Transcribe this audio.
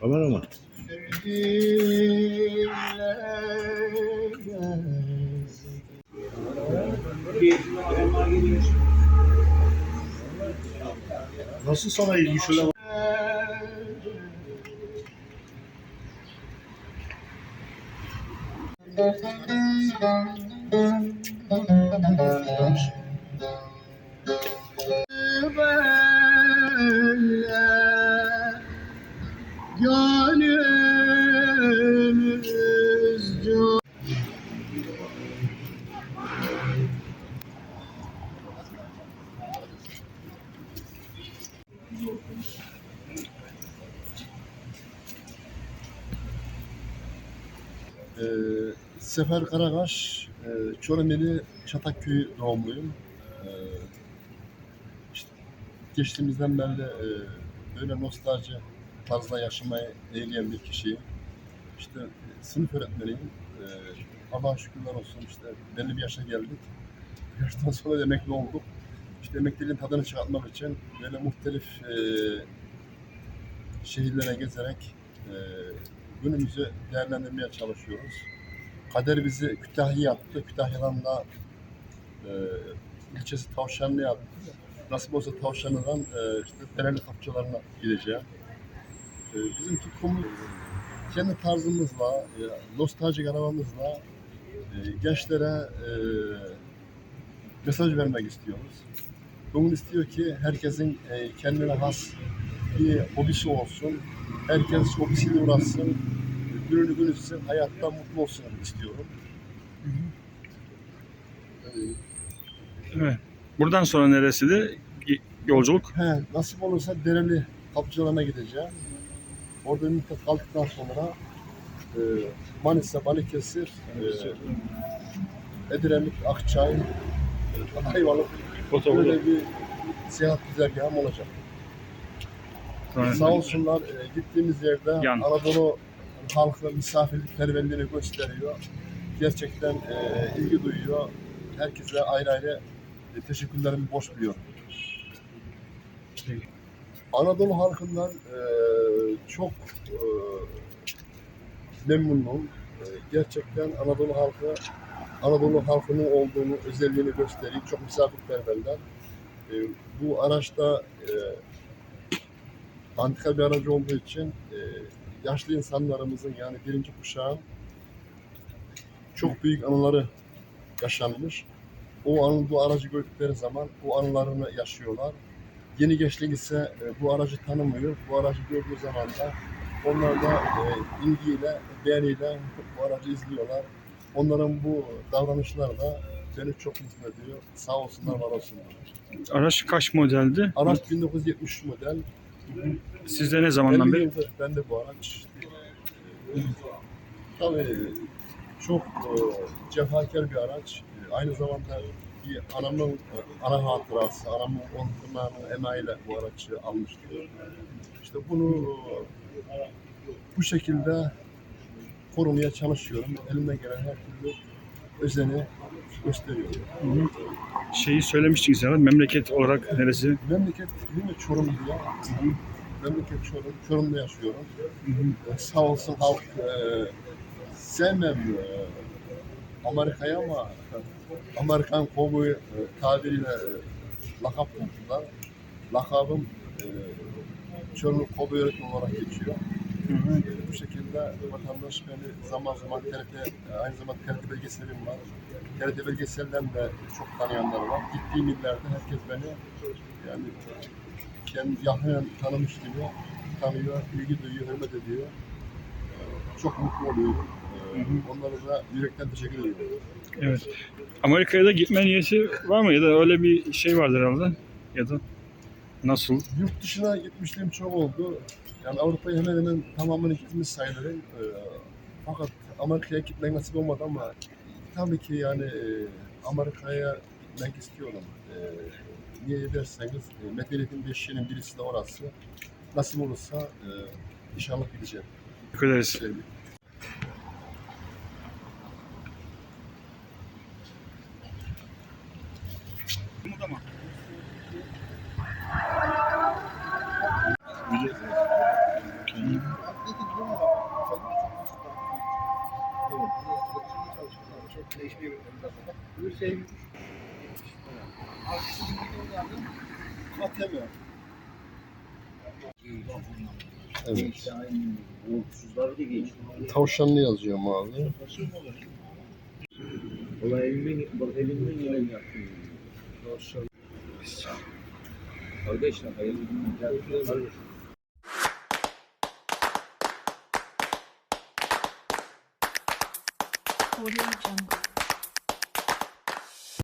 Kameraman. Nasıl sana ilgi şöyle bak- Ee, Sefer Karakaş, e, Çorumeli Çatakköy doğumluyum. Ee, işte geçtiğimizden beri e, böyle nostalji tarzda yaşamayı eğleyen bir kişiyim. İşte e, sınıf öğretmeniyim. Ee, Allah'a şükürler olsun işte belli bir yaşa geldik. Bu yaştan sonra emekli olduk. İşte emekliliğin tadını çıkartmak için böyle muhtelif e, şehirlere gezerek e, günümüzü değerlendirmeye çalışıyoruz. Kader bizi Kütahya yaptı. Kütahya'dan da e, ilçesi Tavşanlı yaptı. Nasip olsa Tavşanlı'dan e, işte Fenerli Kapçalarına gideceğim. E, bizim tutkumuz kendi tarzımızla, e, nostaljik arabamızla e, gençlere e, mesaj vermek istiyoruz. Bunun istiyor ki herkesin e, kendine has bir hobisi olsun. Herkes hobisiyle uğraşsın. Gününü gün etsin, hayatta mutlu olsun istiyorum. Ee, Evet. Buradan sonra neresidir y- yolculuk? He, nasip olursa Dereli kapıcılarına gideceğim. Orada müddet kaldıktan sonra e, Manisa, Balıkesir, e, Edremit, Akçay, e, Ayvalık böyle bir seyahat güzergahım olacak. Sağ olsunlar e, gittiğimiz yerde Yan. Anadolu halkı misafirperverliğini gösteriyor. Gerçekten e, ilgi duyuyor. Herkese ayrı ayrı e, teşekkürlerimi borç biliyorum. Anadolu halkından e, çok e, memnunum. E, gerçekten Anadolu halkı Anadolu halkının olduğunu, özelliğini gösteriyor. Çok misafirperverler. E, bu araçta e, antika bir aracı olduğu için e, yaşlı insanlarımızın yani birinci kuşağın çok büyük anıları yaşanmış. O anı, bu aracı gördükleri zaman bu anılarını yaşıyorlar. Yeni gençlik ise e, bu aracı tanımıyor. Bu aracı gördüğü zaman da onlar da e, ilgiyle, beğeniyle bu aracı izliyorlar. Onların bu davranışları da beni çok mutlu ediyor. Sağ olsunlar, var olsunlar. Araç kaç modeldi? Araç 1973 model. Sizde ne zamandan 50 beri? yıldır bende bu araç. Tabii çok e, cefakar bir araç. E, Aynı zamanda bir anamın e, ana hatırası, anamın onlarının emeğiyle bu aracı almıştım. İşte bunu e, bu şekilde korumaya çalışıyorum. Elimden gelen her türlü özeni gösteriyorum. Hı hı. Şeyi söylemiştiniz ya, memleket olarak neresi? Memleket değil mi Çorum diye. Memleket Çorum. Çorum'da yaşıyorum. Hı hı. E, Sağ olsun halk e, sevmem e, Amerika'ya ama Amerikan kovboyu e, tabiriyle e, lakap taktılar. Lakabım e, Çorumlu kovboy olarak geçiyor. Bu şekilde vatandaş beni zaman zaman TRT, aynı zamanda TRT belgeselim var. TRT belgeselden de çok tanıyanlar var. Gittiğim illerde herkes beni yani kendi yakın tanımış gibi tanıyor, ilgi duyuyor, hürmet ediyor. Ee, Çok mutlu oluyorum. Ee. Onlara da yürekten teşekkür ediyorum. Evet. Amerika'ya da gitme niyeti var mı ya da öyle bir şey vardır herhalde? Ya da nasıl? Yurt dışına gitmişliğim çok oldu. Yani Avrupa'yı hemen hemen tamamını gitmiş sayılırım. Ee, fakat Amerika'ya gitmek nasip olmadı ama tabii ki yani e, Amerika'ya gitmek istiyorum. Ee, niye derseniz e, medeniyetin beşiğinin birisi de orası. Nasip olursa e, inşallah gideceğim. Teşekkür ederiz. Evet. Tavşanlı yazıyorum abi. Ulan elimin, bak elimin yemeğini yaptım. Kardeşler hayırlı günler. Kardeş. Audio Jungle.